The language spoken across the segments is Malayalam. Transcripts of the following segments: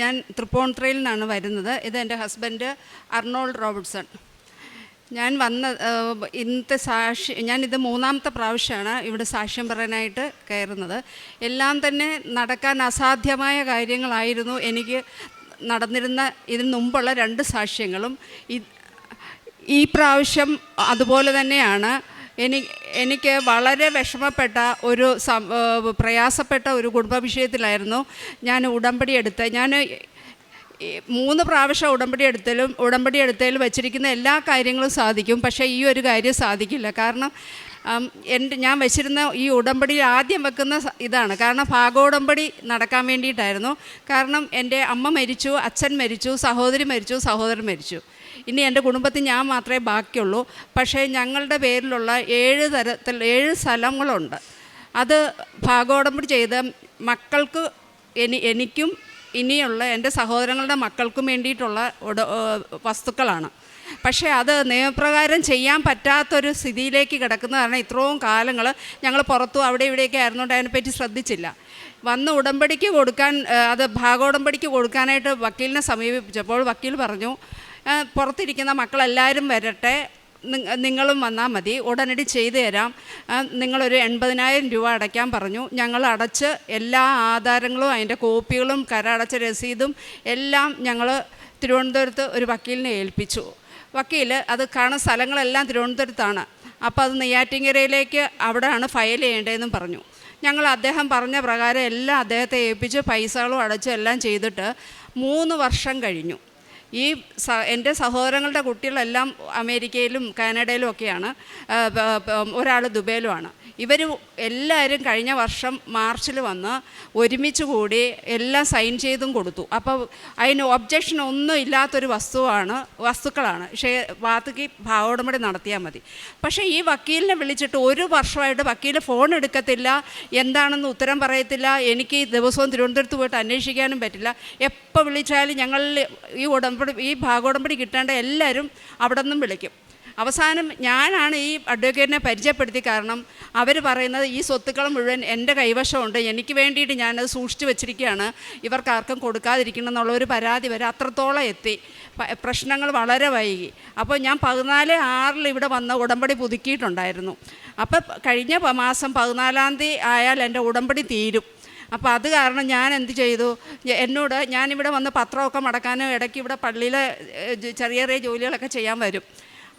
ഞാൻ തൃപ്പൂണിത്തുറയിൽ നിന്നാണ് വരുന്നത്. ഇത് എന്റെ ഹസ്ബൻഡ് അർണോൾഡ് റോബർട്ട്സൺ. ഞാൻ വന്ന ഇന്നത്തെ സാക്ഷി ഇത് മൂന്നാമത്തെ പ്രാവശ്യമാണ് ഇവിടെ സാക്ഷ്യം പറയാനായിട്ട് കയറുന്നത്. എല്ലാം തന്നെ നടക്കാൻ അസാധ്യമായ കാര്യങ്ങളായിരുന്നു. എനിക്ക് നടന്നിരുന്ന ഇതിന് മുമ്പുള്ള രണ്ട് സാക്ഷ്യങ്ങളും. ഈ പ്രാവശ്യം അതുപോലെ തന്നെയാണ്. എനി എനിക്ക് വളരെ വിഷമപ്പെട്ട ഒരു പ്രയാസപ്പെട്ട ഒരു കുടുംബ വിഷയത്തിലായിരുന്നു ഞാൻ ഉടമ്പടി എടുത്ത്. ഞാൻ മൂന്ന് പ്രാവശ്യം ഉടമ്പടി എടുത്തലും ഉടമ്പടി എടുത്തതിൽ വെച്ചിരിക്കുന്ന എല്ലാ കാര്യങ്ങളും സാധിക്കും. പക്ഷേ ഈ ഒരു കാര്യം സാധിക്കില്ല. കാരണം എന്റെ ഞാൻ വെച്ചിരുന്ന ഈ ഉടമ്പടി ആദ്യം വെക്കുന്ന ഇതാണ്. കാരണം ഭാഗോടമ്പടി നടക്കാൻ വേണ്ടിയിട്ടായിരുന്നു. കാരണം എന്റെ അമ്മ മരിച്ചു അച്ഛൻ മരിച്ചു സഹോദരി മരിച്ചു സഹോദരൻ മരിച്ചു. ഇനി എന്റെ കുടുംബത്തിൽ ഞാൻ മാത്രമേ ബാക്കിയുള്ളൂ. പക്ഷേ ഞങ്ങളുടെ പേരിലുള്ള ഏഴ് തരത്തിൽ ഏഴ് സ്ഥലങ്ങളുണ്ട്. അത് ഭാഗോടമ്പടി ചെയ്ത് മക്കൾക്ക് എനി എനിക്കും ഇനിയുള്ള എന്റെ സഹോദരങ്ങളുടെ മക്കൾക്കും വേണ്ടിയിട്ടുള്ള വസ്തുക്കളാണ്. പക്ഷേ അത് നിയമപ്രകാരം ചെയ്യാൻ പറ്റാത്തൊരു സ്ഥിതിയിലേക്ക് കിടക്കുന്ന കാരണം ഇത്രയും കാലങ്ങൾ ഞങ്ങൾ പുറത്തും അവിടെ ഇവിടെയൊക്കെ ആയിരുന്നുകൊണ്ട് അതിനെപ്പറ്റി ശ്രദ്ധിച്ചില്ല. വന്ന് ഉടമ്പടിക്ക് കൊടുക്കാൻ അത് ഭാഗോടമ്പടിക്ക് കൊടുക്കാനായിട്ട് വക്കീലിനെ സമീപിച്ചപ്പോൾ വക്കീൽ പറഞ്ഞു പുറത്തിരിക്കുന്ന മക്കളെല്ലാവരും വരട്ടെ. നിങ്ങളും വന്നാൽ മതി. ഉടനടി ചെയ്തു തരാം. നിങ്ങളൊരു എൺപതിനായിരം രൂപ അടയ്ക്കാൻ പറഞ്ഞു. ഞങ്ങൾ അടച്ച് എല്ലാ ആധാരങ്ങളും അതിന്റെ കോപ്പികളും കരടച്ച രസീതും എല്ലാം ഞങ്ങൾ തിരുവനന്തപുരത്ത് ഒരു വക്കീലിനെ ഏൽപ്പിച്ചു. വക്കീൽ അത് കാണുന്ന സ്ഥലങ്ങളെല്ലാം തിരുവനന്തപുരത്താണ്. അപ്പോൾ അത് നെയ്യാറ്റിങ്കരയിലേക്ക് അവിടെയാണ് ഫയൽ ചെയ്യേണ്ടതെന്നും പറഞ്ഞു. ഞങ്ങൾ അദ്ദേഹം പറഞ്ഞ പ്രകാരം എല്ലാം അദ്ദേഹത്തെ ഏൽപ്പിച്ച് പൈസകളും അടച്ച് എല്ലാം ചെയ്തിട്ട് മൂന്ന് വർഷം കഴിഞ്ഞു. ഈ സ എന്റെ സഹോദരങ്ങളുടെ കുട്ടികളെല്ലാം അമേരിക്കയിലും കാനഡയിലും ഒക്കെയാണ്. ഒരാൾ ദുബൈയിലുമാണ്. ഇവർ എല്ലാവരും കഴിഞ്ഞ വർഷം മാർച്ചിൽ വന്ന് ഒരുമിച്ച് കൂടി എല്ലാം സൈൻ ചെയ്തും കൊടുത്തു. അപ്പോൾ അതിന് ഒബ്ജക്ഷൻ ഒന്നും ഇല്ലാത്തൊരു വസ്തുവാണ് വസ്തുക്കളാണ്. പക്ഷേ വാത്തുക്കി ഭാവോടമ്പടി നടത്തിയാൽ മതി. പക്ഷേ ഈ വക്കീലിനെ വിളിച്ചിട്ട് ഒരു വർഷമായിട്ട് വക്കീൽ ഫോൺ എടുക്കത്തില്ല എന്താണെന്ന് ഉത്തരം പറയത്തില്ല എനിക്ക് ദിവസവും തിരുവനന്തപുരത്ത് പോയിട്ട് അന്വേഷിക്കാനും പറ്റില്ല. എപ്പോൾ വിളിച്ചാലും ഞങ്ങൾ ഈ ഉടമ്പടി ഈ ഭാഗോടമ്പടി കിട്ടേണ്ട എല്ലാവരും അവിടെ നിന്നും വിളിക്കും. അവസാനം ഞാനാണ് ഈ അഡ്വക്കേറ്റിനെ പരിചയപ്പെടുത്തി കാരണം അവർ പറയുന്നത് ഈ സ്വത്തുക്കൾ മുഴുവൻ എന്റെ കൈവശമുണ്ട്. എനിക്ക് വേണ്ടിയിട്ട് ഞാനത് സൂക്ഷിച്ചു വെച്ചിരിക്കുകയാണ്. ഇവർക്കാർക്കും കൊടുക്കാതിരിക്കണം എന്നുള്ള ഒരു പരാതി വരെ അത്രത്തോളം എത്തി. പ്രശ്നങ്ങൾ വളരെ വൈകി. അപ്പോൾ ഞാൻ പതിനാല് ആറിൽ ഇവിടെ വന്ന ഉടമ്പടി പുതുക്കിയിട്ടുണ്ടായിരുന്നു. അപ്പോൾ കഴിഞ്ഞ മാസം പതിനാലാം തീയതി ആയാൽ എന്റെ ഉടമ്പടി തീരും. അപ്പോൾ അത് കാരണം ഞാൻ എന്ത് ചെയ്തു? എന്നോട് ഞാനിവിടെ വന്ന് പത്രമൊക്കെ മടക്കാനും ഇടയ്ക്ക് ഇവിടെ പള്ളിയിലെ ചെറിയ ചെറിയ ജോലികളൊക്കെ ചെയ്യാൻ വരും.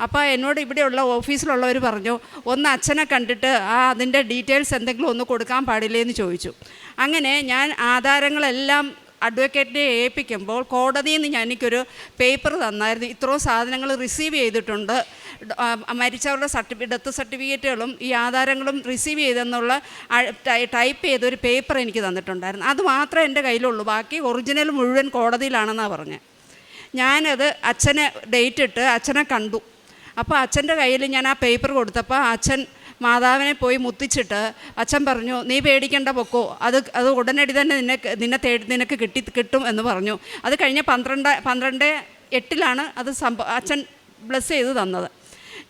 അപ്പോൾ എന്നോട് ഇവിടെയുള്ള ഓഫീസിലുള്ളവർ പറഞ്ഞു ഒന്ന് അച്ഛനെ കണ്ടിട്ട് ആ അതിന്റെ ഡീറ്റെയിൽസ് എന്തെങ്കിലും ഒന്ന് കൊടുക്കാൻ പാടില്ലേ എന്ന് ചോദിച്ചു. അങ്ങനെ ഞാൻ ആധാരങ്ങളെല്ലാം അഡ്വക്കേറ്റിനെ ഏൽപ്പിക്കുമ്പോൾ കോടതിയിൽ നിന്ന് എനിക്കൊരു പേപ്പർ തന്നായിരുന്നു. ഇത്രയും സാധനങ്ങൾ റിസീവ് ചെയ്തിട്ടുണ്ട്. മരിച്ചവരുടെ സർട്ടിഫി ഡെത്ത് സർട്ടിഫിക്കറ്റുകളും ഈ ആധാരങ്ങളും റിസീവ് ചെയ്തെന്നുള്ള ടൈപ്പ് ചെയ്തൊരു പേപ്പർ എനിക്ക് തന്നിട്ടുണ്ടായിരുന്നു. അത് മാത്രമേ എന്റെ കയ്യിലുള്ളൂ. ബാക്കി ഒറിജിനൽ മുഴുവൻ കോടതിയിലാണെന്നാണ് പറഞ്ഞത് ഞാനത് അച്ഛനെ ഡേറ്റ് ഇട്ട് അച്ഛനെ കണ്ടു. അപ്പോൾ അച്ഛന്റെ കയ്യിൽ ഞാൻ ആ പേപ്പർ കൊടുത്തപ്പോൾ അച്ഛൻ മാതാവിനെ പോയി മുത്തിച്ചിട്ട് അച്ഛൻ പറഞ്ഞു നീ പേടിക്കേണ്ട പൊക്കോ അത് അത് ഉടനടി തന്നെ നിന്നെ നിന്നെ തേടി നിനക്ക് കിട്ടി കിട്ടും എന്ന് പറഞ്ഞു. അത് കഴിഞ്ഞ പന്ത്രണ്ട് പന്ത്രണ്ട് എട്ടിലാണ് അത് സംഭവം അച്ഛൻ ബ്ലസ് ചെയ്ത് തന്നത്.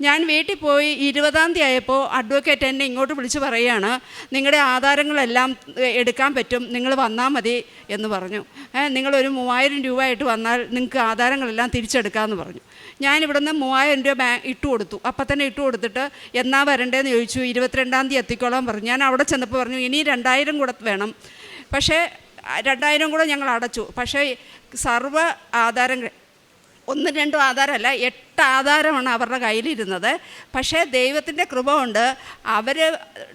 ഞാൻ വീട്ടിൽ പോയി ഇരുപതാം തീയതി ആയപ്പോൾ അഡ്വക്കേറ്റ് എന്നെ ഇങ്ങോട്ട് വിളിച്ച് പറയുകയാണ് നിങ്ങളുടെ ആധാരങ്ങളെല്ലാം എടുക്കാൻ പറ്റും നിങ്ങൾ വന്നാൽ മതി എന്ന് പറഞ്ഞു. നിങ്ങളൊരു മൂവായിരം രൂപ ആയിട്ട് വന്നാൽ നിങ്ങൾക്ക് ആധാരങ്ങളെല്ലാം തിരിച്ചെടുക്കാമെന്ന് പറഞ്ഞു. ഞാൻ ഇവിടുന്ന് മൂവായിരം രൂപ ബാ ഇട്ട് കൊടുത്തു. അപ്പം തന്നെ ഇട്ട് കൊടുത്തിട്ട് എന്നാ വരണ്ടേന്ന് ചോദിച്ചു. ഇരുപത്തിരണ്ടാം തീയതി എത്തിക്കോളാൻ പറഞ്ഞു. ഞാൻ അവിടെ ചെന്നപ്പോൾ പറഞ്ഞു ഇനി രണ്ടായിരം കൂടെ വേണം. പക്ഷേ രണ്ടായിരം കൂടെ ഞങ്ങൾ അടച്ചു. പക്ഷേ സർവ ആധാരം ഒന്നും രണ്ടും ആധാരമല്ല എട്ട് ആധാരമാണ് അവരുടെ കയ്യിലിരുന്നത്. പക്ഷേ ദൈവത്തിന്റെ കൃപ കൊണ്ട് അവർ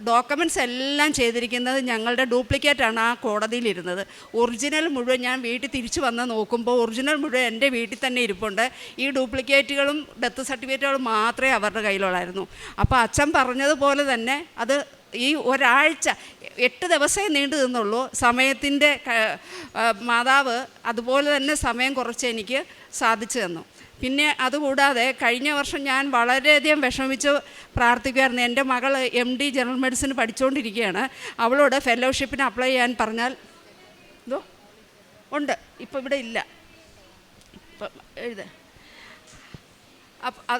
ഡോക്യുമെന്റ്സ് എല്ലാം ചെയ്തിരിക്കുന്നത് ഞങ്ങളുടെ ഡ്യൂപ്ലിക്കേറ്റാണ് ആ കോടതിയിലിരുന്നത്. ഒറിജിനൽ മുഴുവൻ ഞാൻ വീട്ടിൽ തിരിച്ചു വന്ന് നോക്കുമ്പോൾ ഒറിജിനൽ മുഴുവൻ എന്റെ വീട്ടിൽ തന്നെ ഇരിപ്പുണ്ട്. ഈ ഡ്യൂപ്ലിക്കേറ്റുകളും ഡെത്ത് സർട്ടിഫിക്കറ്റുകളും മാത്രമേ അവരുടെ കയ്യിലുള്ളായിരുന്നു. അപ്പോൾ അച്ഛൻ പറഞ്ഞതുപോലെ തന്നെ അത് ഈ ഒരാഴ്ച എട്ട് ദിവസമേ നീണ്ടു നിന്നുള്ളൂ. സമയത്തിന്റെ മാതാവ് അതുപോലെ തന്നെ സമയം കുറച്ച് എനിക്ക് സാധിച്ചു തന്നു. പിന്നെ അതുകൂടാതെ കഴിഞ്ഞ വർഷം ഞാൻ വളരെയധികം വിഷമിച്ച് പ്രാർത്ഥിക്കുമായിരുന്നു എന്റെ മകൾ എം ഡി ജനറൽ മെഡിസിൻ പഠിച്ചുകൊണ്ടിരിക്കുകയാണ് അവളോട് ഫെലോഷിപ്പിന് അപ്ലൈ ചെയ്യാൻ പറഞ്ഞാൽ എന്തോ? ഉണ്ട്. ഇപ്പോൾ ഇവിടെ ഇല്ല. ഇപ്പം എഴുത.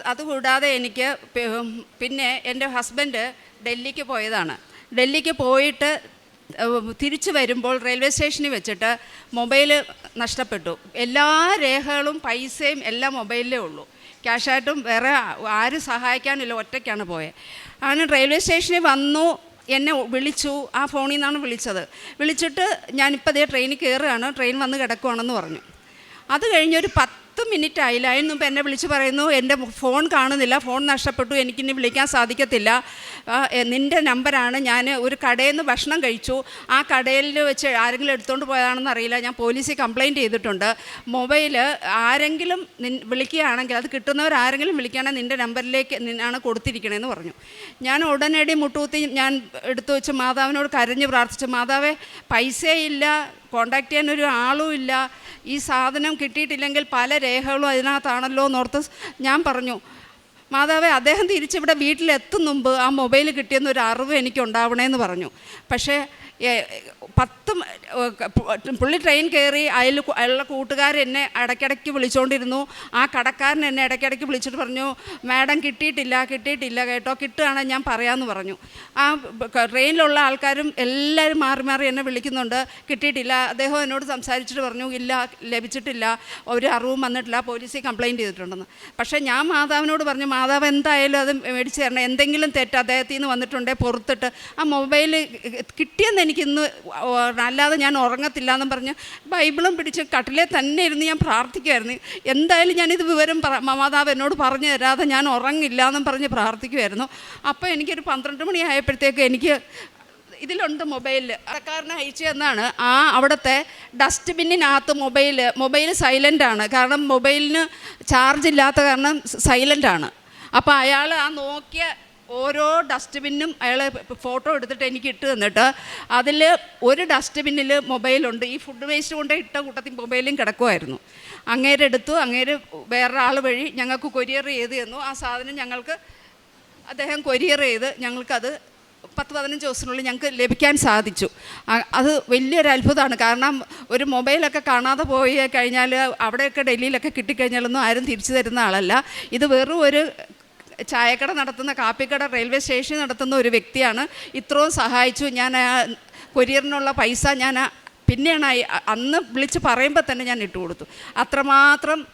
അതുകൂടാതെ എനിക്ക് പിന്നെ എന്റെ ഹസ്ബൻഡ് ഡൽഹിക്ക് പോയതാണ്. ഡൽഹിക്ക് പോയിട്ട് തിരിച്ചു വരുമ്പോൾ റെയിൽവേ സ്റ്റേഷനിൽ വെച്ചിട്ട് മൊബൈൽ നഷ്ടപ്പെട്ടു. എല്ലാ രേഖകളും പൈസയും എല്ലാം മൊബൈലിലേ ഉള്ളൂ. ക്യാഷായിട്ടും വേറെ ആരും സഹായിക്കാനില്ല ഒറ്റയ്ക്കാണ് പോയത് അങ്ങനെ റെയിൽവേ സ്റ്റേഷനിൽ വന്നു എന്നെ വിളിച്ചു ആ ഫോണിൽ നിന്നാണ് വിളിച്ചത്. വിളിച്ചിട്ട് ഞാനിപ്പോൾ അതേ ട്രെയിനിൽ കയറുകയാണ് ട്രെയിൻ വന്ന് കിടക്കുവാണെന്ന് പറഞ്ഞു. അത് കഴിഞ്ഞൊരു പത്ത് മിനിറ്റ് ആയില്ല. അതിന് മുമ്പ് എന്നെ വിളിച്ച് പറയുന്നു എന്റെ ഫോൺ കാണുന്നില്ല ഫോൺ നഷ്ടപ്പെട്ടു എനിക്കിനി വിളിക്കാൻ സാധിക്കത്തില്ല. നിന്റെ നമ്പറാണ് ഞാൻ ഒരു കടയിൽ നിന്ന് ഭക്ഷണം കഴിച്ചു. ആ കടയിൽ വെച്ച് ആരെങ്കിലും എടുത്തുകൊണ്ട് പോയതാണെന്ന് അറിയില്ല. ഞാൻ പോലീസിൽ കംപ്ലയിന്റ് ചെയ്തിട്ടുണ്ട്. മൊബൈൽ ആരെങ്കിലും നിൻ വിളിക്കുകയാണെങ്കിൽ അത് കിട്ടുന്നവർ ആരെങ്കിലും വിളിക്കുകയാണെങ്കിൽ നിന്റെ നമ്പറിലേക്ക് നിന്നാണ് കൊടുത്തിരിക്കണേന്ന് പറഞ്ഞു. ഞാൻ ഉടനടി മുട്ടൂത്തി ഞാൻ എടുത്തു വെച്ച് മാതാവിനോട് കരഞ്ഞ് പ്രാർത്ഥിച്ചു. മാതാവേ പൈസയില്ല കോണ്ടാക്ട് ചെയ്യാൻ ഒരു ആളും ഇല്ല. ഈ സാധനം കിട്ടിയിട്ടില്ലെങ്കിൽ പല രേഖകളും അതിനകത്താണല്ലോ എന്നോർത്ത് ഞാൻ പറഞ്ഞു മാതാവേ അദ്ദേഹം തിരിച്ചിവിടെ വീട്ടിലെത്തും മുമ്പ് ആ മൊബൈൽ കിട്ടിയെന്നൊരു അറിവ് എനിക്ക് ഉണ്ടാവണേന്ന് പറഞ്ഞു. പക്ഷേ പത്ത് പുള്ളി ട്രെയിൻ കയറി അയൽ അയാളുടെ കൂട്ടുകാർ എന്നെ ഇടയ്ക്കിടയ്ക്ക് വിളിച്ചുകൊണ്ടിരുന്നു ആ കടക്കാരൻ എന്നെ ഇടയ്ക്കിടയ്ക്ക് വിളിച്ചിട്ട് പറഞ്ഞു മാഡം കിട്ടിയിട്ടില്ല കിട്ടിയിട്ടില്ല കേട്ടോ കിട്ടുകയാണെങ്കിൽ ഞാൻ പറയാമെന്ന് പറഞ്ഞു. ആ ട്രെയിനിലുള്ള ആൾക്കാരും എല്ലാവരും മാറി മാറി എന്നെ വിളിക്കുന്നുണ്ട്. കിട്ടിയിട്ടില്ല. അദ്ദേഹം എന്നോട് സംസാരിച്ചിട്ട് പറഞ്ഞു ഇല്ല ലഭിച്ചിട്ടില്ല ഒരു അറിവും വന്നിട്ടില്ല പോലീസിൽ കംപ്ലയിന്റ് ചെയ്തിട്ടുണ്ടെന്ന്. പക്ഷേ ഞാൻ മാതാവിനോട് പറഞ്ഞു മാതാവ് എന്തായാലും അത് മേടിച്ച് തരണം. എന്തെങ്കിലും തെറ്റ് അദ്ദേഹത്തിൽ നിന്ന് വന്നിട്ടുണ്ടെങ്കിൽ പുറത്തിട്ട് ആ മൊബൈൽ കിട്ടിയെന്ന് എനിക്കിന്ന് അല്ലാതെ ഞാൻ ഉറങ്ങത്തില്ല എന്നും പറഞ്ഞ് ബൈബിളും പിടിച്ച് കട്ടിലെ തന്നെ ഇരുന്ന് ഞാൻ പ്രാർത്ഥിക്കുമായിരുന്നു എന്തായാലും ഞാനിത് വിവരം മാതാവ് എന്നോട് പറഞ്ഞു തരാതെ ഞാൻ ഉറങ്ങില്ല എന്നും പറഞ്ഞ് പ്രാർത്ഥിക്കുമായിരുന്നു അപ്പോൾ എനിക്കൊരു പന്ത്രണ്ട് മണി ആയപ്പോഴത്തേക്ക് എനിക്ക് ഇതിലുണ്ട് മൊബൈൽ അറക്കാരനെ അയച്ചു എന്നാണ് ആ അവിടുത്തെ ഡസ്റ്റ്ബിന്നിനകത്ത് മൊബൈൽ മൊബൈൽ സൈലന്റ് ആണ്. കാരണം മൊബൈലിന് ചാർജ് ഇല്ലാത്ത കാരണം സൈലന്റ് ആണ്. അപ്പോൾ അയാൾ ആ നോക്കിയ ഓരോ ഡസ്റ്റ്ബിന്നും അയാൾ ഫോട്ടോ എടുത്തിട്ട് എനിക്ക് ഇട്ട് തന്നിട്ട് അതിൽ ഒരു ഡസ്റ്റ്ബിന്നിൽ മൊബൈലുണ്ട്. ഈ ഫുഡ് വേസ്റ്റ് കൊണ്ട് ഇട്ട കൂട്ടത്തിൽ മൊബൈലും കിടക്കുമായിരുന്നു. അങ്ങേരെ എടുത്തു. അങ്ങേര് വേറൊരാൾ വഴി ഞങ്ങൾക്ക് കൊരിയർ ചെയ്ത് തന്നു. ആ സാധനം ഞങ്ങൾക്ക് അദ്ദേഹം കൊരിയർ ചെയ്ത് ഞങ്ങൾക്കത് പത്ത് പതിനഞ്ച് ദിവസത്തിനുള്ളിൽ ഞങ്ങൾക്ക് ലഭിക്കാൻ സാധിച്ചു. അത് വലിയൊരു അത്ഭുതമാണ്. കാരണം ഒരു മൊബൈലൊക്കെ കാണാതെ പോയി കഴിഞ്ഞാൽ അവിടെയൊക്കെ ഡൽഹിയിലൊക്കെ കിട്ടിക്കഴിഞ്ഞാലൊന്നും ആരും തിരിച്ചു തരുന്ന ആളല്ല. ഇത് വെറും ഒരു ചായക്കട നടത്തുന്ന കാപ്പിക്കട റെയിൽവേ സ്റ്റേഷൻ നടത്തുന്ന ഒരു വ്യക്തിയാണ്. ഇത്രയും സഹായിച്ചു. ഞാൻ കൊരിയറിനുള്ള പൈസ ഞാൻ പിന്നെയാണ് അന്ന് വിളിച്ച് പറയുമ്പോൾ തന്നെ ഞാൻ ഇട്ട് കൊടുത്തു. അത്രമാത്രം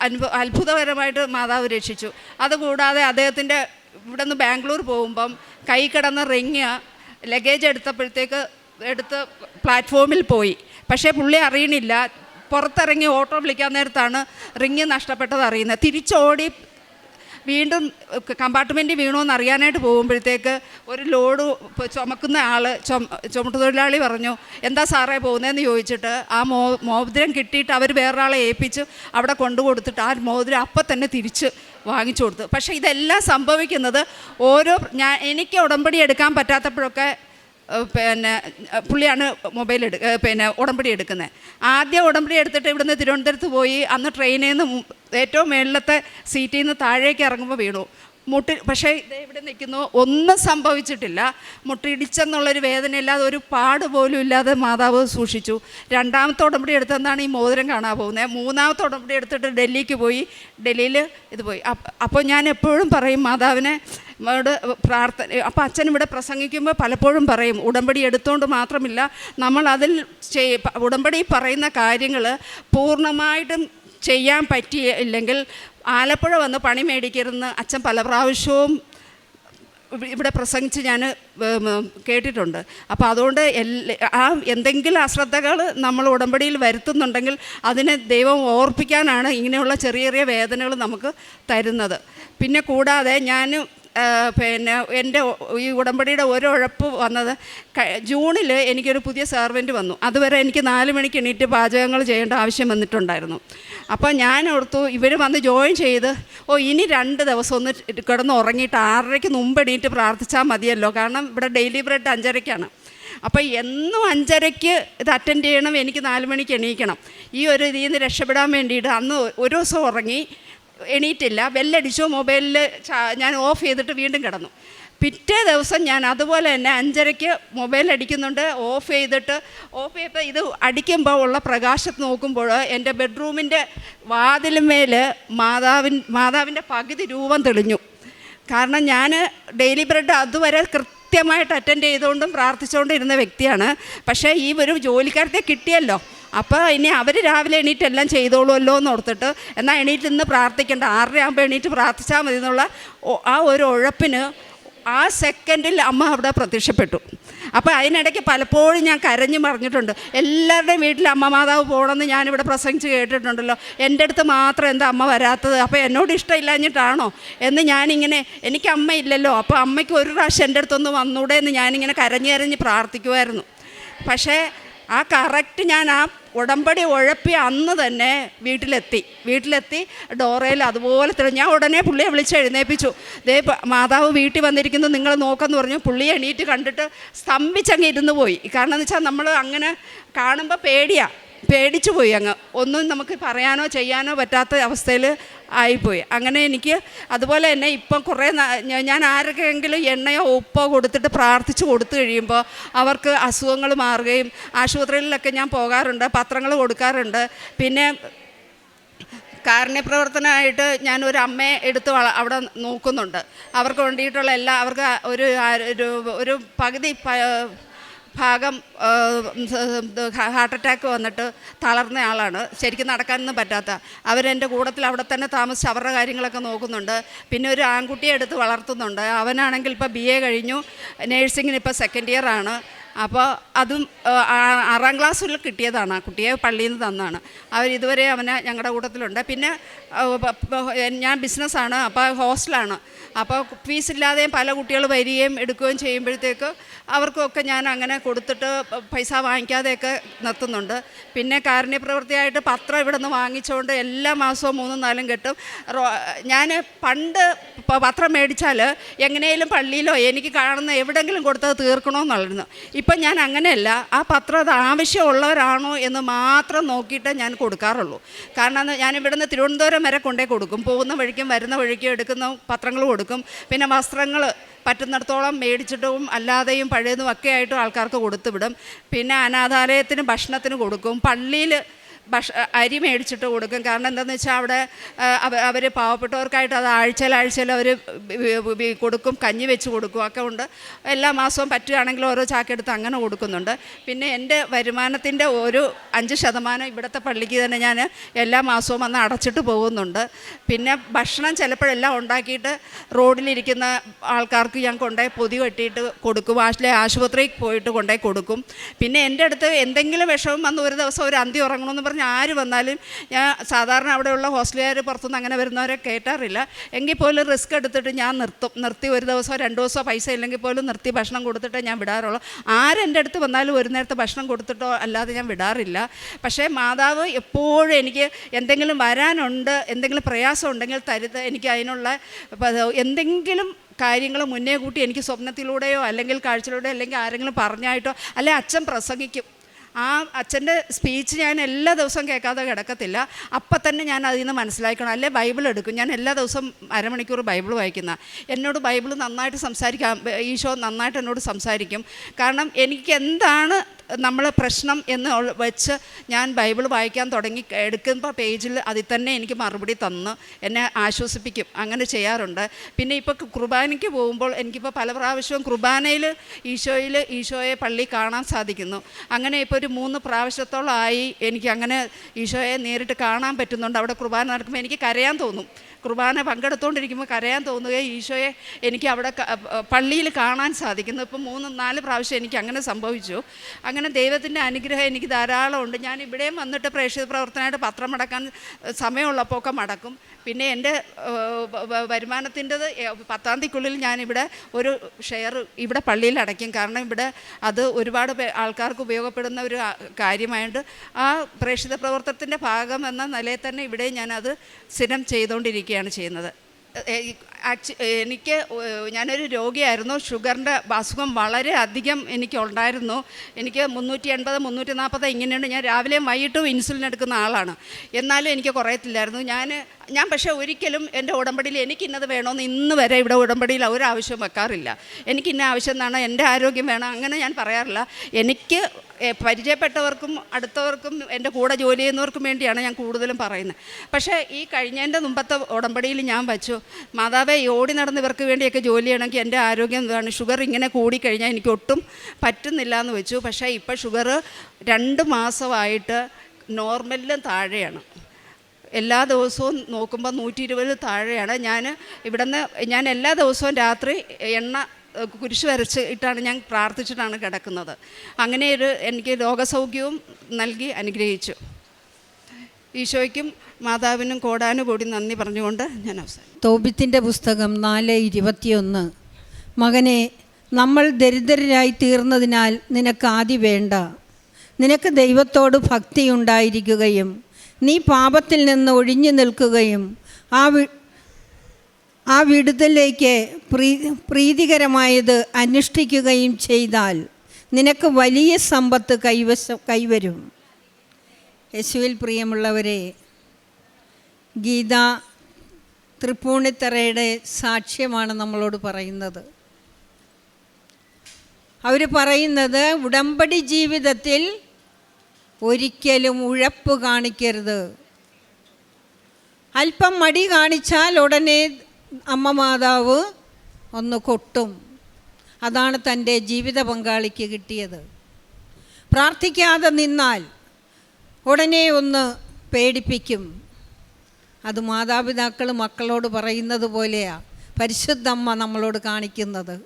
അനുഭവ അത്ഭുതകരമായിട്ട് മാതാവ് രക്ഷിച്ചു. അതുകൂടാതെ അദ്ദേഹത്തിന്റെ ഇവിടെ നിന്ന് ബാംഗ്ലൂർ പോകുമ്പം കൈ കിടന്ന റിങ് ലഗേജ് എടുത്തപ്പോഴത്തേക്ക് എടുത്ത് പ്ലാറ്റ്ഫോമിൽ പോയി. പക്ഷേ പുള്ളി അറിയണില്ല. പുറത്തിറങ്ങി ഓട്ടോ വിളിക്കാൻ നേരത്താണ് റിങ് നഷ്ടപ്പെട്ടത് അറിയുന്നത്. തിരിച്ചോടി വീണ്ടും കമ്പാർട്ട്മെന്റിൽ വീണോന്ന് അറിയാനായിട്ട് പോകുമ്പോഴത്തേക്ക് ഒരു ലോഡ് ചുമക്കുന്ന ആൾ ചുമട്ടുതൊഴിലാളി പറഞ്ഞു എന്താ സാറേ പോകുന്നതെന്ന് ചോദിച്ചിട്ട് ആ മോ മോതിരം കിട്ടിയിട്ട് അവർ വേറൊരാളെ ഏൽപ്പിച്ച് അവിടെ കൊണ്ടു കൊടുത്തിട്ട് ആ മോതിരം അപ്പം തന്നെ തിരിച്ച് വാങ്ങിച്ചു കൊടുത്തു. പക്ഷേ ഇതെല്ലാം സംഭവിക്കുന്നത് ഓരോ ഞാൻ എനിക്ക് ഉടമ്പടി എടുക്കാൻ പറ്റാത്തപ്പോഴൊക്കെ പിന്നെ പുള്ളിയാണ് മൊബൈൽ എടു പിന്നെ ഉടമ്പടി എടുക്കുന്നത്. ആദ്യം ഉടമ്പടി എടുത്തിട്ട് ഇവിടുന്ന് തിരുവനന്തപുരത്ത് പോയി അന്ന് ട്രെയിനിൽ നിന്ന് ഏറ്റവും മേളിലത്തെ സീറ്റിൽ നിന്ന് താഴേക്ക് ഇറങ്ങുമ്പോൾ വീണു. മുട്ടി പക്ഷേ ഇത് ഇവിടെ നിൽക്കുന്നു. ഒന്നും സംഭവിച്ചിട്ടില്ല. മുട്ടിടിച്ചെന്നുള്ളൊരു വേദനയില്ലാതെ ഒരു പാട് പോലും ഇല്ലാതെ മാതാവ് സൂക്ഷിച്ചു. രണ്ടാമത്തെ ഉടമ്പടി എടുത്തെന്നാണ് ഈ മോതിരം കാണാൻ പോകുന്നത്. മൂന്നാമത്തെ ഉടമ്പടി എടുത്തിട്ട് ഡൽഹിക്ക് പോയി. ഡൽഹിയിൽ ഇത് പോയി. അപ്പോൾ ഞാൻ എപ്പോഴും പറയും മാതാവിനെ പ്രാർത്ഥന അപ്പോൾ അച്ഛൻ ഇവിടെ പ്രസംഗിക്കുമ്പോൾ പലപ്പോഴും പറയും ഉടമ്പടി എടുത്തുകൊണ്ട് മാത്രമില്ല. നമ്മൾ അതിൽ ചെയ്- ഉടമ്പടി പറയുന്ന കാര്യങ്ങൾ പൂർണമായിട്ടും ചെയ്യാൻ പറ്റിയില്ലെങ്കിൽ ആലപ്പുഴ വന്ന് പണി മേടിക്കരുതെന്ന് അച്ഛൻ പല പ്രാവശ്യവും ഇവിടെ പ്രസംഗിച്ച് ഞാൻ കേട്ടിട്ടുണ്ട്. അപ്പോൾ അതുകൊണ്ട് ആ എന്തെങ്കിലും അശ്രദ്ധകൾ നമ്മൾ ഉടമ്പടിയിൽ വരുത്തുന്നുണ്ടെങ്കിൽ അതിനെ ദൈവം ഓർപ്പിക്കാനാണ് ഇങ്ങനെയുള്ള ചെറിയ ചെറിയ വേദനകൾ നമുക്ക് തരുന്നത്. പിന്നെ കൂടാതെ ഞാൻ പിന്നെ എന്റെ ഈ ഉടമ്പടിയുടെ ഒരു ഉഴപ്പ് വന്നത് ജൂണിൽ എനിക്കൊരു പുതിയ സെർവന്റ് വന്നു. അതുവരെ എനിക്ക് നാല് മണിക്ക് എണീറ്റ് പാചകങ്ങൾ ചെയ്യേണ്ട ആവശ്യം വന്നിട്ടുണ്ടായിരുന്നു. അപ്പോൾ ഞാൻ ഓർത്തു ഇവർ വന്ന് ജോയിൻ ചെയ്ത് ഓ ഇനി രണ്ട് ദിവസം ഒന്ന് കിടന്ന് ഉറങ്ങിയിട്ട് ആറരയ്ക്ക് മുമ്പ് എണീറ്റ് പ്രാർത്ഥിച്ചാൽ മതിയല്ലോ. കാരണം ഇവിടെ ഡെയിലി ബ്രെഡ് അഞ്ചരയ്ക്കാണ്. അപ്പോൾ എന്നും അഞ്ചരയ്ക്ക് ഇത് അറ്റൻഡ് ചെയ്യണം എനിക്ക് നാല് മണിക്ക് എണീക്കണം. ഈ ഒരു ഇതിൽ നിന്ന് രക്ഷപ്പെടാൻ വേണ്ടിയിട്ട് അന്ന് ഒരു ദിവസം ഉറങ്ങി എണീറ്റില്ല. ബെല്ലടിച്ചു മൊബൈലിൽ ഞാൻ ഓഫ് ചെയ്തിട്ട് വീണ്ടും കിടന്നു. പിറ്റേ ദിവസം ഞാൻ അതുപോലെ തന്നെ അഞ്ചരയ്ക്ക് മൊബൈൽ അടിക്കുന്നുണ്ട്. ഓഫ് ചെയ്തിട്ട് ഓഫ് ചെയ്തപ്പോൾ ഇത് അടിക്കുമ്പോൾ ഉള്ള പ്രകാശത്ത് നോക്കുമ്പോൾ എന്റെ ബെഡ്റൂമിന്റെ വാതിലുമേൽ മാതാവിൻ മാതാവിന്റെ പകുതി രൂപം തെളിഞ്ഞു. കാരണം ഞാൻ ഡെയിലി ബ്രെഡ് അതുവരെ കൃത്യമായിട്ട് അറ്റൻഡ് ചെയ്തുകൊണ്ടും പ്രാർത്ഥിച്ചുകൊണ്ടും ഇരുന്ന വ്യക്തിയാണ്. പക്ഷേ ഈ ഒരു ജോലിക്കാരത്തെ കിട്ടിയല്ലോ. അപ്പോൾ ഇനി അവർ രാവിലെ എണീറ്റ് എല്ലാം ചെയ്തോളുമല്ലോ എന്ന് ഓർത്തിട്ട് എന്നാൽ എണീറ്റ് ഇന്ന് പ്രാർത്ഥിക്കേണ്ട. ആറര ആകുമ്പോൾ എണീറ്റ് പ്രാർത്ഥിച്ചാൽ മതി എന്നുള്ള ആ ഒരു ഉഴപ്പിന് ആ സെക്കൻഡിൽ അമ്മ അവിടെ പ്രത്യക്ഷപ്പെട്ടു. അപ്പോൾ അതിനിടയ്ക്ക് പലപ്പോഴും ഞാൻ കരഞ്ഞു പറഞ്ഞിട്ടുണ്ട് എല്ലാവരുടെയും വീട്ടിൽ അമ്മ മാതാവ് പോകണമെന്ന് ഞാനിവിടെ പ്രസംഗിച്ച് കേട്ടിട്ടുണ്ടല്ലോ. എന്റെ അടുത്ത് മാത്രം എന്താ അമ്മ വരാത്തത്? അപ്പോൾ എന്നോട് ഇഷ്ടമില്ലാഞ്ഞിട്ടാണോ? എന്ന് ഞാനിങ്ങനെ എനിക്ക് അമ്മ ഇല്ലല്ലോ. അപ്പോൾ അമ്മയ്ക്ക് ഒരു പ്രാവശ്യം എന്റെ അടുത്തൊന്ന് വന്നൂടെ എന്ന് ഞാനിങ്ങനെ കരഞ്ഞ് കരഞ്ഞ് പ്രാർത്ഥിക്കുമായിരുന്നു പക്ഷേ ആ കറക്റ്റ് ഞാൻ ആ ഉടമ്പടി ഉഴപ്പി അന്ന് തന്നെ വീട്ടിലെത്തി. വീട്ടിലെത്തി ഡോറയിൽ അതുപോലെ തന്നെ ഞാൻ ഉടനെ പുള്ളിയെ വിളിച്ച് എഴുന്നേൽപ്പിച്ചു ദേ മാതാവ് വീട്ടിൽ വന്നിരിക്കുന്നു നിങ്ങൾ നോക്കെന്ന് പറഞ്ഞു. പുള്ളി എണീറ്റ് കണ്ടിട്ട് സ്തംഭിച്ചങ്ങ് ഇരുന്ന് പോയി. കാരണം എന്ന് വെച്ചാൽ നമ്മൾ അങ്ങനെ കാണുമ്പോൾ പേടിയാണ് പേടിച്ചു പോയി അങ്ങ്. ഒന്നും നമുക്ക് പറയാനോ ചെയ്യാനോ പറ്റാത്ത അവസ്ഥയിൽ ആയിപ്പോയി. അങ്ങനെ എനിക്ക് അതുപോലെ തന്നെ ഇപ്പം കുറേ ഞാൻ ആരൊക്കെയെങ്കിലും എണ്ണയോ ഉപ്പോ കൊടുത്തിട്ട് പ്രാർത്ഥിച്ച് കൊടുത്തു കഴിയുമ്പോൾ അവർക്ക് അസുഖങ്ങൾ മാറുകയും ആശുപത്രികളിലൊക്കെ ഞാൻ പോകാറുണ്ട് പത്രങ്ങൾ കൊടുക്കാറുണ്ട്. പിന്നെ കാരുണ്യപ്രവർത്തനമായിട്ട് ഞാൻ ഒരു അമ്മയെ എടുത്ത് അവിടെ നോക്കുന്നുണ്ട്. അവർക്ക് വേണ്ടിയിട്ടുള്ള എല്ലാ അവർക്ക് ഒരു ഒരു ഒരു പകുതി ഭാഗം ഹാർട്ട് അറ്റാക്ക് വന്നിട്ട് തളർന്ന ആളാണ്. ശരിക്കും നടക്കാനൊന്നും പറ്റാത്ത. അവരെന്റെ കൂടത്തിൽ അവിടെ തന്നെ താമസിച്ച് അവരുടെ കാര്യങ്ങളൊക്കെ നോക്കുന്നുണ്ട്. പിന്നെ ഒരു ആൺകുട്ടിയെ എടുത്ത് വളർത്തുന്നുണ്ട്. അവനാണെങ്കിൽ ഇപ്പോൾ ബി എ കഴിഞ്ഞു. നേഴ്സിങ്ങിന് ഇപ്പോൾ സെക്കൻഡ് ഇയർ ആണ്. അപ്പോൾ അതും ആറാം ക്ലാസ്സിൽ കിട്ടിയതാണ്. ആ കുട്ടിയെ പള്ളിയിൽ നിന്ന് തന്നാണ് അവർ ഇതുവരെ അവനെ ഞങ്ങളുടെ കൂട്ടത്തിലുണ്ട്. പിന്നെ ഞാൻ ബിസിനസ്സാണ്. അപ്പോൾ ഹോസ്റ്റലാണ്. അപ്പോൾ ഫീസില്ലാതെയും പല കുട്ടികൾ വരികയും എടുക്കുകയും ചെയ്യുമ്പോഴത്തേക്ക് അവർക്കൊക്കെ ഞാൻ അങ്ങനെ കൊടുത്തിട്ട് പൈസ വാങ്ങിക്കാതെയൊക്കെ നിർത്തുന്നുണ്ട്. പിന്നെ കാരുണ്യപ്രവൃത്തിയായിട്ട് പത്രം ഇവിടെ നിന്ന് വാങ്ങിച്ചുകൊണ്ട് എല്ലാ മാസവും മൂന്നും നാലും കെട്ടും. ഞാൻ പണ്ട് പത്രം മേടിച്ചാൽ എങ്ങനെയും പള്ളിയിലോ എനിക്ക് കാണുന്ന എവിടെങ്കിലും കൊടുത്തത് തീർക്കണമെന്നുള്ളായിരുന്നു ഇപ്പം ഞാൻ അങ്ങനെയല്ല. ആ പത്രം അത് ആവശ്യമുള്ളവരാണോ എന്ന് മാത്രം നോക്കിയിട്ട് ഞാൻ കൊടുക്കാറുള്ളൂ. കാരണം ഞാൻ ഇവിടുന്ന് തിരുവനന്തപുരം വരെ കൊണ്ടേ കൊടുക്കും. പോകുന്ന വഴിക്കും വരുന്ന വഴിക്കും എടുക്കുന്ന പത്രങ്ങൾ കൊടുക്കും. പിന്നെ വസ്ത്രങ്ങൾ പറ്റുന്നിടത്തോളം മേടിച്ചിട്ടും അല്ലാതെയും പഴയതും ഒക്കെ ആയിട്ടും ആൾക്കാർക്ക് കൊടുത്തു വിടും. പിന്നെ അനാഥാലയത്തിന് ഭക്ഷണത്തിന് കൊടുക്കും. പള്ളിയിൽ ഭക്ഷ അരി മേടിച്ചിട്ട് കൊടുക്കും. കാരണം എന്താണെന്ന് വെച്ചാൽ അവിടെ അവർ പാവപ്പെട്ടവർക്കായിട്ട് അത് ആഴ്ചയിൽ അവർ കൊടുക്കും. കഞ്ഞി വെച്ച് കൊടുക്കും. ഒക്കെ ഉണ്ട്. എല്ലാ മാസവും പറ്റുകയാണെങ്കിൽ ഓരോ ചാക്കെടുത്ത് അങ്ങനെ കൊടുക്കുന്നുണ്ട്. പിന്നെ എന്റെ വരുമാനത്തിന്റെ ഒരു അഞ്ച് ശതമാനം ഇവിടുത്തെ പള്ളിക്ക് തന്നെ ഞാൻ എല്ലാ മാസവും വന്ന് അടച്ചിട്ട് പോകുന്നുണ്ട്. പിന്നെ ഭക്ഷണം ചിലപ്പോഴെല്ലാം ഉണ്ടാക്കിയിട്ട് റോഡിലിരിക്കുന്ന ആൾക്കാർക്ക് ഞാൻ കൊണ്ടുപോയി പൊതി കെട്ടിയിട്ട് കൊടുക്കും. ആശുപത്രി ആശുപത്രിയിൽ പോയിട്ട് കൊണ്ടുപോയി കൊടുക്കും. പിന്നെ എന്റെ അടുത്ത് എന്തെങ്കിലും വിഷമം വന്ന് ഒരു ദിവസം ഒരു അന്തി ഉറങ്ങണമെന്ന് പറഞ്ഞ് ആര് വന്നാലും ഞാൻ സാധാരണ അവിടെയുള്ള ഹോസ്റ്റലുകാർ പുറത്തുനിന്ന് അങ്ങനെ വരുന്നവരെ കയറ്റാറില്ല എങ്കിൽ പോലും റിസ്ക് എടുത്തിട്ട് ഞാൻ നിർത്തും. നിർത്തി ഒരു ദിവസമോ രണ്ട് ദിവസമോ പൈസ ഇല്ലെങ്കിൽ പോലും നിർത്തി ഭക്ഷണം കൊടുത്തിട്ടേ ഞാൻ വിടാറുള്ളൂ. ആരെന്റെ അടുത്ത് വന്നാലും ഒരു നേരത്തെ ഭക്ഷണം കൊടുത്തിട്ടോ അല്ലാതെ ഞാൻ വിടാറില്ല. പക്ഷേ മാതാവ് എപ്പോഴും എനിക്ക് എന്തെങ്കിലും വരാനുണ്ട് എന്തെങ്കിലും പ്രയാസം ഉണ്ടെങ്കിൽ തരുത്. എനിക്ക് അതിനുള്ള എന്തെങ്കിലും കാര്യങ്ങൾ മുന്നേ കൂട്ടി എനിക്ക് സ്വപ്നത്തിലൂടെയോ അല്ലെങ്കിൽ കാഴ്ചയിലൂടെയോ അല്ലെങ്കിൽ ആരെങ്കിലും പറഞ്ഞായിട്ടോ അല്ലെ അച്ഛൻ പ്രസംഗിക്കും. ആ അച്ഛന്റെ സ്പീച്ച് ഞാൻ എല്ലാ ദിവസവും കേൾക്കാതെ കിടക്കത്തില്ല. അപ്പം തന്നെ ഞാൻ അതിൽ നിന്ന് മനസ്സിലാക്കണം. അല്ലെ ബൈബിൾ എടുക്കും. ഞാൻ എല്ലാ ദിവസവും അരമണിക്കൂർ ബൈബിൾ വായിക്കുന്ന. എന്നോട് ബൈബിൾ നന്നായിട്ട് സംസാരിക്കാം. ഈശോ നന്നായിട്ട് എന്നോട് സംസാരിക്കും. കാരണം എനിക്ക് എന്താണ് നമ്മൾ പ്രശ്നം എന്ന് വെച്ച് ഞാൻ ബൈബിൾ വായിക്കാൻ തുടങ്ങി എടുക്കുമ്പോൾ പേജിൽ അതിൽ തന്നെ എനിക്ക് മറുപടി തന്ന് എന്നെ ആശ്വസിപ്പിക്കും. അങ്ങനെ ചെയ്യാറുണ്ട്. പിന്നെ ഇപ്പോൾ കുർബാനയ്ക്ക് പോകുമ്പോൾ എനിക്കിപ്പോൾ പല പ്രാവശ്യവും കുർബാനയിൽ ഈശോയിൽ ഈശോയെ പള്ളി കാണാൻ സാധിക്കുന്നു. അങ്ങനെ ഇപ്പോൾ ഒരു മൂന്ന് പ്രാവശ്യത്തോളമായി എനിക്ക് അങ്ങനെ ഈശോയെ നേരിട്ട് കാണാൻ പറ്റുന്നുണ്ട്. അവിടെ കുർബാന നടക്കുമ്പോൾ എനിക്ക് കരയാൻ തോന്നും. കുർബാന പങ്കെടുത്തുകൊണ്ടിരിക്കുമ്പോൾ കരയാൻ തോന്നുകയും ഈശോയെ എനിക്ക് അവിടെ പള്ളിയിൽ കാണാൻ സാധിക്കുന്നു. ഇപ്പം മൂന്ന് നാല് പ്രാവശ്യം എനിക്ക് അങ്ങനെ സംഭവിച്ചു. അങ്ങനെ ദൈവത്തിന്റെ അനുഗ്രഹം എനിക്ക് ധാരാളമുണ്ട്. ഞാൻ ഇവിടെയും വന്നിട്ട് പ്രേക്ഷിത പ്രവർത്തനമായിട്ട് പത്രം മടക്കാൻ സമയമുള്ളപ്പോൾ ഒക്കെ മടക്കും. പിന്നെ എന്റെ വരുമാനത്തിന്റെത് പത്താം തീയതിക്കുള്ളിൽ ഞാനിവിടെ ഒരു ഷെയർ ഇവിടെ പള്ളിയിൽ അടയ്ക്കും. കാരണം ഇവിടെ അത് ഒരുപാട് ആൾക്കാർക്ക് ഉപയോഗപ്പെടുന്ന ഒരു കാര്യമായിട്ട് ആ പ്രേക്ഷിത പ്രവർത്തനത്തിന്റെ ഭാഗം എന്ന നിലയിൽ തന്നെ ഇവിടെ ഞാനത് സ്ഥിരം ചെയ്തുകൊണ്ടിരിക്കുകയാണ് ചെയ്യുന്നത്. എനിക്ക് ഞാനൊരു രോഗിയായിരുന്നു. ഷുഗറിന്റെ അസുഖം വളരെ അധികം എനിക്ക് ഉണ്ടായിരുന്നു എനിക്ക് മുന്നൂറ്റി എൺപത് മുന്നൂറ്റി നാൽപ്പത് ഇങ്ങനെയുണ്ട്. ഞാൻ രാവിലെയും വൈകിട്ടും ഇൻസുലിൻ എടുക്കുന്ന ആളാണ്. എന്നാലും എനിക്ക് കുറയത്തില്ലായിരുന്നു. ഞാൻ ഞാൻ പക്ഷേ ഒരിക്കലും എന്റെ ഉടമ്പടിയിൽ എനിക്ക് ഇന്നത് വേണമെന്ന് ഇന്ന് വരെ ഇവിടെ ഉടമ്പടിയിൽ ഒരു വെക്കാറില്ല. എനിക്ക് ഇന്ന ആവശ്യം എന്നാണ് എന്റെ ആരോഗ്യം വേണം അങ്ങനെ ഞാൻ പറയാറില്ല. എനിക്ക് പരിചയപ്പെട്ടവർക്കും അടുത്തവർക്കും എന്റെ കൂടെ ജോലി ചെയ്യുന്നവർക്കും വേണ്ടിയാണ് ഞാൻ കൂടുതലും പറയുന്നത്. പക്ഷേ ഈ കഴിഞ്ഞതിന്റെ മുമ്പത്തെ ഉടമ്പടിയിൽ ഞാൻ വച്ചു. മാതാവേ ഓടി നടന്ന് ഇവർക്ക് വേണ്ടിയൊക്കെ ജോലി ചെയ്യണമെങ്കിൽ എന്റെ ആരോഗ്യം എന്താണ്? ഷുഗർ ഇങ്ങനെ കൂടിക്കഴിഞ്ഞാൽ എനിക്ക് ഒട്ടും പറ്റുന്നില്ല എന്ന് വെച്ചു. പക്ഷേ ഇപ്പോൾ ഷുഗർ രണ്ട് മാസമായിട്ട് നോർമലിലും താഴെയാണ്. എല്ലാ ദിവസവും നോക്കുമ്പോൾ നൂറ്റി ഇരുപത് താഴെയാണ്. ഞാൻ ഇവിടുന്ന് ഞാൻ എല്ലാ ദിവസവും രാത്രി എണ്ണ കുരിശ് വരച്ച് ഇട്ടാണ് ഞാൻ പ്രാർത്ഥിച്ചിട്ടാണ് കിടക്കുന്നത്. അങ്ങനെ ഒരു എനിക്ക് രോഗസൗഖ്യവും നൽകി അനുഗ്രഹിച്ചു. ഈശോയ്ക്കും മാതാവിനും കോടാനും കൂടി നന്ദി പറഞ്ഞുകൊണ്ട് ഞാൻ അവസാനം തോബിത്തിന്റെ പുസ്തകം നാല് ഇരുപത്തിയൊന്ന്. മകനെ നമ്മൾ ദരിദ്രരായി തീർന്നതിനാൽ നിനക്ക് ആദി വേണ്ട. നിനക്ക് ദൈവത്തോട് ഭക്തി ഉണ്ടായിരിക്കുകയും നീ പാപത്തിൽ നിന്ന് ഒഴിഞ്ഞു നിൽക്കുകയും ആ ആ വിടുതലേക്ക് പ്രീ പ്രീതികരമായത് അനുഷ്ഠിക്കുകയും ചെയ്താൽ നിനക്ക് വലിയ സമ്പത്ത് കൈവശം കൈവരും. യേശുവിൽ പ്രിയമുള്ളവരെ ഗീത തൃപ്പൂണിത്തറയുടെ സാക്ഷ്യമാണ് നമ്മളോട് പറയുന്നത്. അവർ പറയുന്നത് ഉടമ്പടി ജീവിതത്തിൽ ഒരിക്കലും ഉഴപ്പ് കാണിക്കരുത്. അല്പം മടി കാണിച്ചാൽ ഉടനെ അമ്മ മാതാവ് ഒന്ന് കൊട്ടും. അതാണ് തന്റെ ജീവിത പങ്കാളിക്ക് കിട്ടിയത്. പ്രാർത്ഥിക്കാതെ നിന്നാൽ ഉടനെ ഒന്ന് പേടിപ്പിക്കും. അത് മാതാപിതാക്കൾ മക്കളോട് പറയുന്നത് പോലെയാ. പരിശുദ്ധമ്മ നമ്മളോട് കാണിക്കുന്നത്.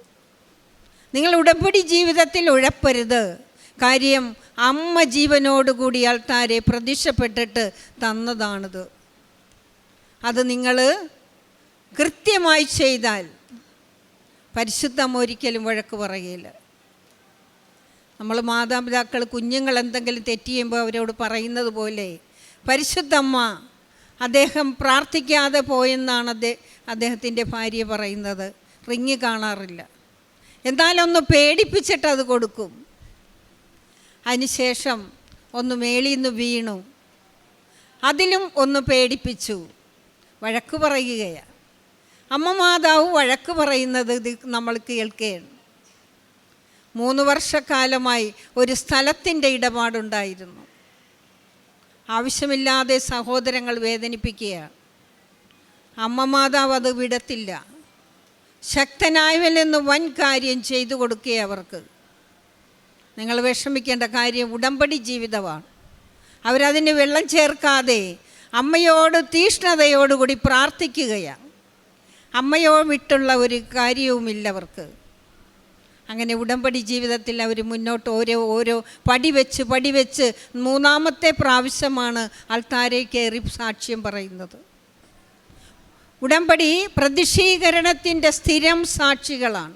നിങ്ങൾ ഉടമ്പടി ജീവിതത്തിൽ ഉഴപ്പരുത്. കാര്യം അമ്മ ജീവനോടുകൂടി ആൾത്താരെ പ്രതീക്ഷപ്പെട്ടിട്ട് തന്നതാണിത്. അത് നിങ്ങൾ കൃത്യമായി ചെയ്താൽ പരിശുദ്ധം ഒരിക്കലും വഴക്ക് പറയില്ല. നമ്മൾ മാതാപിതാക്കൾ കുഞ്ഞുങ്ങൾ എന്തെങ്കിലും തെറ്റ് ചെയ്യുമ്പോൾ അവരോട് പറയുന്നത് പോലെ പരിശുദ്ധമ്മ അദ്ദേഹം പ്രാർത്ഥിക്കാതെ പോയെന്നാണ് അദ്ദേഹം അദ്ദേഹത്തിന്റെ ഭാര്യ പറയുന്നത്. റിങ്ങി കാണാറില്ല. എന്നാലൊന്ന് പേടിപ്പിച്ചിട്ട് അത് കൊടുക്കും. അതിനുശേഷം ഒന്ന് മേളിൽ നിന്ന് വീണു. അതിലും ഒന്ന് പേടിപ്പിച്ചു. വഴക്ക് പറയുകയാണ് അമ്മ മാതാവ് വഴക്ക് പറയുന്നത് ഇത് നമ്മൾ കേൾക്കുകയാണ് മൂന്ന് വർഷക്കാലമായി ഒരു സ്ഥലത്തിന്റെ ഇടപാടുണ്ടായിരുന്നു. ആവശ്യമില്ലാതെ സഹോദരങ്ങൾ വേദനിപ്പിക്കുകയാണ് അമ്മ മാതാവ് അത് വിടത്തില്ല. ശക്തനായവനെന്ന് വൻ കാര്യം ചെയ്തു കൊടുക്കുക അവർക്ക്. നിങ്ങൾ വിഷമിക്കേണ്ട കാര്യം ഉടമ്പടി ജീവിതമാണ്. അവരതിന് വെള്ളം ചേർക്കാതെ അമ്മയോട് തീഷ്ണതയോടുകൂടി പ്രാർത്ഥിക്കുകയാണ്. അമ്മയോ വിട്ടുള്ള ഒരു കാര്യവുമില്ല അവർക്ക്. അങ്ങനെ ഉടമ്പടി ജീവിതത്തിൽ അവർ മുന്നോട്ട് ഓരോ ഓരോ പടി വെച്ച് പടി വെച്ച് മൂന്നാമത്തെ പ്രാവശ്യമാണ് അൾത്താരെ കയറി സാക്ഷ്യം പറയുന്നത്. ഉടമ്പടി പ്രതിഷീകരണത്തിന്റെ സ്ഥിരം സാക്ഷികളാണ്.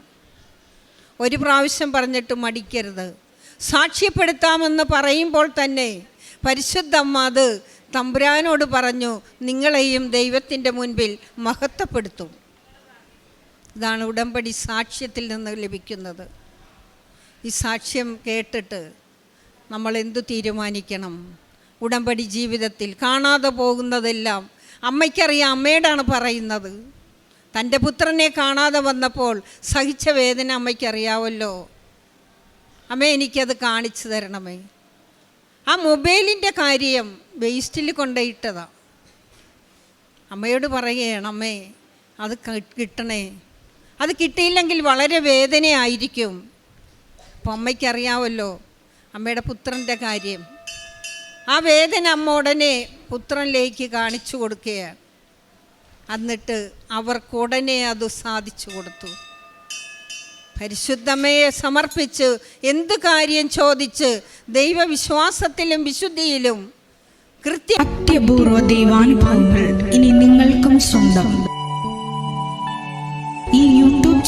ഒരു പ്രാവശ്യം പറഞ്ഞിട്ട് മടിക്കരുത്. സാക്ഷ്യപ്പെടുത്താമെന്ന് പറയുമ്പോൾ തന്നെ പരിശുദ്ധമ്മ അത് തമ്പുരാനോട് പറഞ്ഞു നിങ്ങളെയും ദൈവത്തിന്റെ മുൻപിൽ മഹത്വപ്പെടുത്തും. ഇതാണ് ഉടമ്പടി സാക്ഷ്യത്തിൽ നിന്ന് ലഭിക്കുന്നത്. ഈ സാക്ഷ്യം കേട്ടിട്ട് നമ്മൾ എന്തു തീരുമാനിക്കണം? ഉടമ്പടി ജീവിതത്തിൽ കാണാതെ പോകുന്നതെല്ലാം അമ്മയ്ക്കറിയാം അമ്മയോടാണ് പറയുന്നത്. തന്റെ പുത്രനെ കാണാതെ വന്നപ്പോൾ സഹിച്ച വേദന അമ്മയ്ക്കറിയാവല്ലോ. അമ്മ എനിക്കത് കാണിച്ചു തരണമേ. ആ മൊബൈലിന്റെ കാര്യം വേസ്റ്റിൽ കൊണ്ടിട്ടതാണ് അമ്മയോട് പറയുകയാണ് അമ്മേ അത് കിട്ടണേ. അത് കിട്ടിയില്ലെങ്കിൽ വളരെ വേദനയായിരിക്കും. അപ്പം അമ്മയ്ക്കറിയാമല്ലോ അമ്മയുടെ പുത്രന്റെ കാര്യം. ആ വേദന അമ്മ ഉടനെ പുത്രനിലേക്ക് കാണിച്ചു കൊടുക്കുകയാണ്. എന്നിട്ട് അവർക്ക് ഉടനെ അത് സാധിച്ചു കൊടുത്തു. പരിശുദ്ധമ്മയെ സമർപ്പിച്ച് എന്ത് കാര്യം ചോദിച്ച് ദൈവവിശ്വാസത്തിലും വിശുദ്ധിയിലും കൃത്യ ദൈവാനുഭവങ്ങൾ ഇനി നിങ്ങൾക്കും സ്വന്തം. ഈ